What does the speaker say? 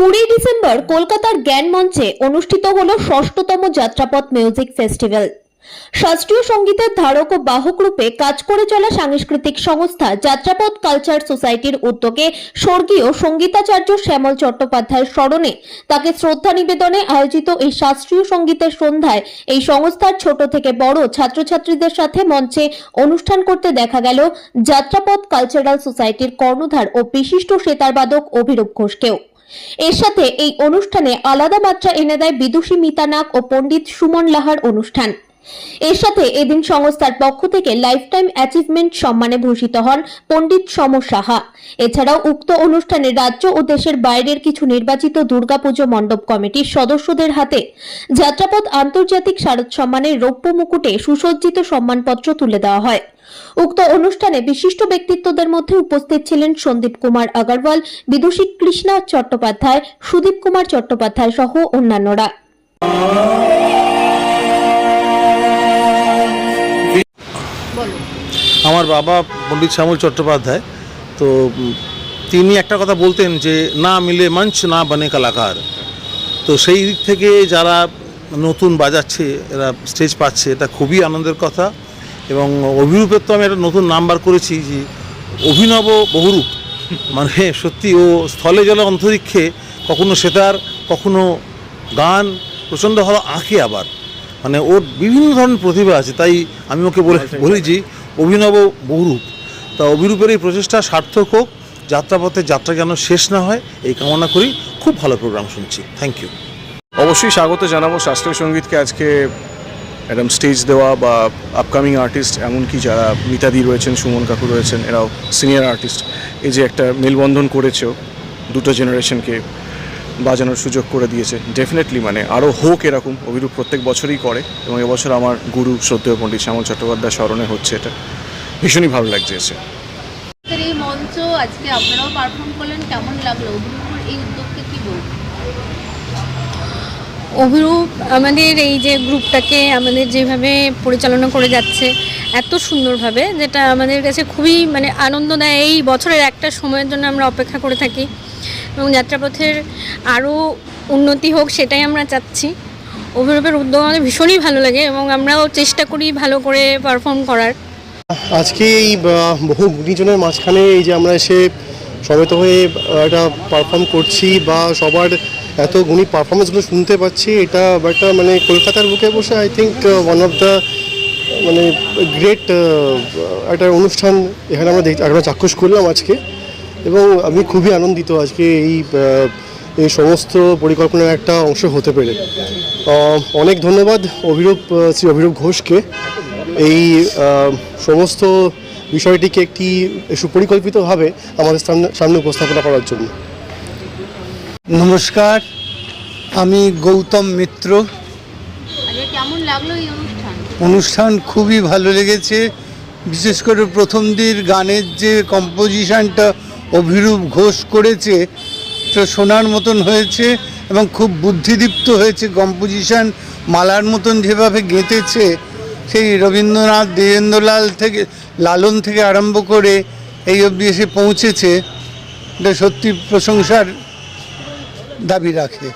কুড়ি ডিসেম্বর কলকাতার জ্ঞান মঞ্চে অনুষ্ঠিত হল ষষ্ঠতম যাত্রাপথ মিউজিক ফেস্টিভ্যাল। শাস্ত্রীয় সঙ্গীতের ধারক ও বাহক রূপে কাজ করে চলা সাংস্কৃতিক সংস্থা যাত্রাপথ কালচার সোসাইটির উদ্যোগে স্বর্গীয় সঙ্গীতাচার্য শ্যামল চট্টোপাধ্যায়ের স্মরণে তাকে শ্রদ্ধা নিবেদনে আয়োজিত এই শাস্ত্রীয় সঙ্গীতের সন্ধ্যায় এই সংস্থার ছোট থেকে বড় ছাত্রছাত্রীদের সাথে মঞ্চে অনুষ্ঠান করতে দেখা গেল যাত্রাপথ কালচারাল সোসাইটির কর্ণধার ও বিশিষ্ট সেতারবাদক অভিরূপ ঘোষকেও। এর সাথে এই অনুষ্ঠানে আলাদা মাত্রা এনে দেয় বিদুষী মিতানাক ও পণ্ডিত সুমন লাহার অনুষ্ঠান। এর সাথে এদিন সংস্থার পক্ষ থেকে লাইফটাইম অ্যাচিভমেন্ট সম্মানে ভূষিত হন পণ্ডিত সম সাহা। এছাড়াও উক্ত অনুষ্ঠানে রাজ্য ও দেশের বাইরের কিছু নির্বাচিত দুর্গাপুজো মণ্ডপ কমিটির সদস্যদের হাতে যাত্রাপথ আন্তর্জাতিক শারদ সম্মানের রৌপ্য মুকুটে সুসজ্জিত সম্মানপত্র তুলে দেওয়া হয়। উক্ত অনুষ্ঠানে বিশিষ্ট ব্যক্তিত্বদের মধ্যে উপস্থিত ছিলেন সন্দীপ কুমার আগরওয়াল, বিদুষী কৃষ্ণা চট্টোপাধ্যায়, সুদীপ কুমার চট্টোপাধ্যায় সহ অন্যান্যরা। বাবা পণ্ডিত শ্যামল চট্টোপাধ্যায়, তো তিনি একটা কথা বলতেন যে, না মিলে মঞ্চ, না বনে কলাকার। তো সেই দিক থেকে যারা নতুন বাজাচ্ছে, এরা স্টেজ পাচ্ছে, এটা খুবই আনন্দের কথা। এবং অভিরূপের তো আমি একটা নতুন নাম্বার করেছি যে, অভিনব বহুরূপ। মানে সত্যি ও স্থলে জলে অন্তরিক্ষে কখনো সেতার, কখনো গান, প্রচণ্ড ভালো আঁকে আবার। মানে ওর বিভিন্ন ধরনের প্রতিভা আছে, তাই আমি ওকে বলে বলেছি অভিনব বহুরূপ। তা অভিরূপের এই প্রচেষ্টা সার্থক হোক, যাত্রাপথে যাত্রা যেন শেষ না হয়, এই কামনা করি। খুব ভালো প্রোগ্রাম শুনছি। থ্যাংক ইউ অবশ্যই স্বাগত জানাব শাস্ত্রীয় সঙ্গীতকে আজকে একদম স্টেজ দেওয়া বা আপকামিং আর্টিস্ট এমনকি যারা মিতাদি রয়েছেন, সুমন কাকু রয়েছেন, এরাও সিনিয়র আর্টিস্ট এই যে একটা মেলবন্ধন করেছেও দুটো জেনারেশনকে বাজানোর সুযোগ করে দিয়েছে। ডেফিনেটলি মানে আরও হোক এরকম অভিরূপ প্রত্যেক বছরই করে এবং এবছর আমার গুরু শ্রদ্ধেয় পণ্ডিত শ্যামল চট্টোপাধ্যায় স্মরণে হচ্ছে এটা। ভীষণই ভালো লাগছে এসে। এই মঞ্চ আজকে আপনারাও পারফর্ম করলেন কেমন লাগল? এই উদ্যোগকে কি বলবেন? অভিরূপ আমাদের এই যে গ্রুপটাকে আমাদের যেভাবে পরিচালনা করে যাচ্ছে এত সুন্দরভাবে যেটা আমাদের কাছে খুবই মানে আনন্দ দেয় এই বছরের একটা সময়ের জন্য আমরা অপেক্ষা করে থাকি। এবং যাত্রাপথের আরও উন্নতি হোক সেটাই আমরা চাচ্ছি। অভিরূপের উদ্যোগ আমাদের ভীষণই ভালো লাগে এবং আমরাও চেষ্টা করি ভালো করে পারফর্ম করার। আজকে এই বহু গুণীজনের মাঝখানে এই যে আমরা এসে সমেত হয়ে একটা পারফর্ম করছি বা সবার এত গুণী পারফরমেন্সগুলো শুনতে পাচ্ছি, এটা একটা মানে কলকাতার বুকে বসে I think one of the মানে গ্রেট একটা অনুষ্ঠান এখানে আমরা দেখ, আমরা চাক্ষুষ করলাম আজকে। এবং আমি খুবই আনন্দিত আজকে এই এই সমস্ত পরিকল্পনার একটা অংশ হতে পেরে। অনেক ধন্যবাদ অভিরূপ শ্রী অভিরূপ ঘোষকে। এই সমস্ত বিষয়টিকে একটি সুপরিকল্পিতভাবে আমাদের সামনে সামনে উপস্থাপনা করার জন্য। নমস্কার আমি গৌতম মিত্র। আজকে কেমন লাগল এই অনুষ্ঠান? অনুষ্ঠান খুবই ভালো লেগেছে। বিশেষ করে প্রথম দিন গানের যে কম্পোজিশনটা অভিরূপ ঘোষ করেছে, তো শোনার মতন হয়েছে এবং খুব বুদ্ধিদীপ্ত হয়েছে কম্পোজিশন, মালার মতন যেভাবে গেঁথেছে, সেই রবীন্দ্রনাথ দেবেন্দ্রলাল থেকে, লালন থেকে আরম্ভ করে এই অবধি এসে পৌঁছেছে। এটা সত্যি প্রশংসার দাবি রাখে।